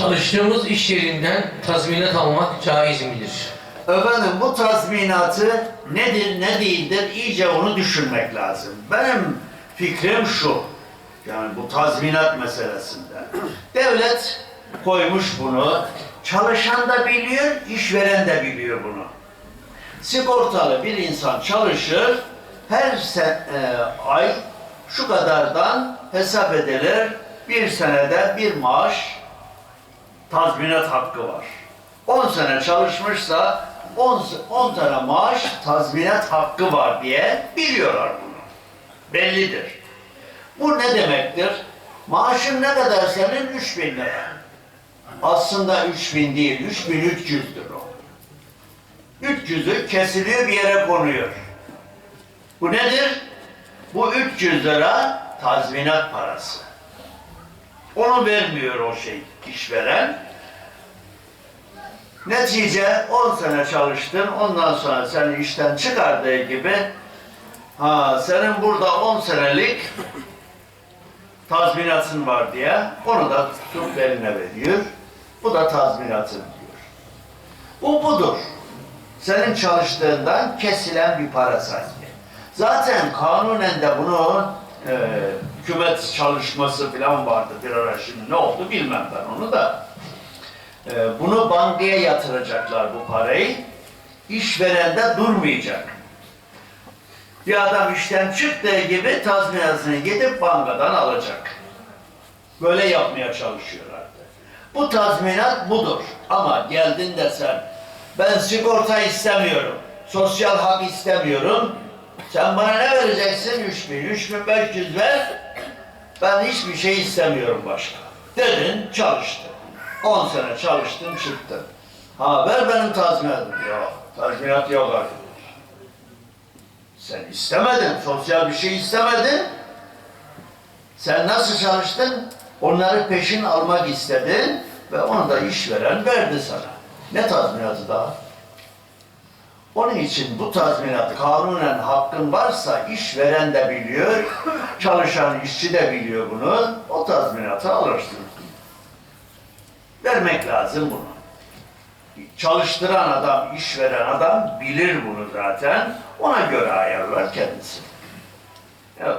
Çalıştığımız iş yerinden tazminat almak caiz midir? Efendim bu tazminatı nedir ne değildir iyice onu düşünmek lazım. Benim fikrim şu. Yani bu tazminat meselesinde. Devlet koymuş bunu. Çalışan da biliyor, işveren de biliyor bunu. Sigortalı bir insan çalışır, her se- e, ay şu kadardan hesap edilir, bir senede bir maaş tazminat hakkı var. 10 sene çalışmışsa 10, 10 tane maaş tazminat hakkı var diye biliyorlar bunu. Bellidir. Bu ne demektir? Maaşın ne kadar senin? 3000 lira. Aslında 3000 değil, 3300'dür o. 300'ü kesiliyor bir yere konuyor. Bu nedir? Bu 300 lira tazminat parası. Onu vermiyor o şey işveren. Netice 10 sene çalıştın, ondan sonra seni işten çıkardığı gibi ha senin burada 10 senelik tazminatın var diye onu da tutup eline veriyor. Bu da tazminatın diyor. Bu budur. Senin çalıştığından kesilen bir para sanki. Zaten kanunen de bunu e, hükümet çalışması falan vardı bir ara şimdi ne oldu bilmem ben onu da. E, bunu bankaya yatıracaklar bu parayı. İşveren de durmayacak. Bir adam işten çıktığı gibi tazminatını gidip bankadan alacak. Böyle yapmaya çalışıyorlardı. Bu tazminat budur. Ama geldin de sen, ben sigorta istemiyorum, sosyal hak istemiyorum. Sen bana ne vereceksin? 3000, 3500 ver. Ben hiçbir şey istemiyorum başka. Dedin, çalıştın. 10 sene çalıştın, çıktın. Ha ver benim tazminatım. Yok, tazminat yok arkadaş. Sen istemedin, sosyal bir şey istemedin. Sen nasıl çalıştın? Onları peşin almak istedin ve onu da işveren verdi sana. Ne tazminatı daha? Onun için bu tazminat kanunen hakkın varsa işveren de biliyor, çalışan işçi de biliyor bunu. O tazminatı alırsın. Vermek lazım bunu. Çalıştıran adam, işveren adam bilir bunu zaten. Ona göre ayarlar kendisi. Evet.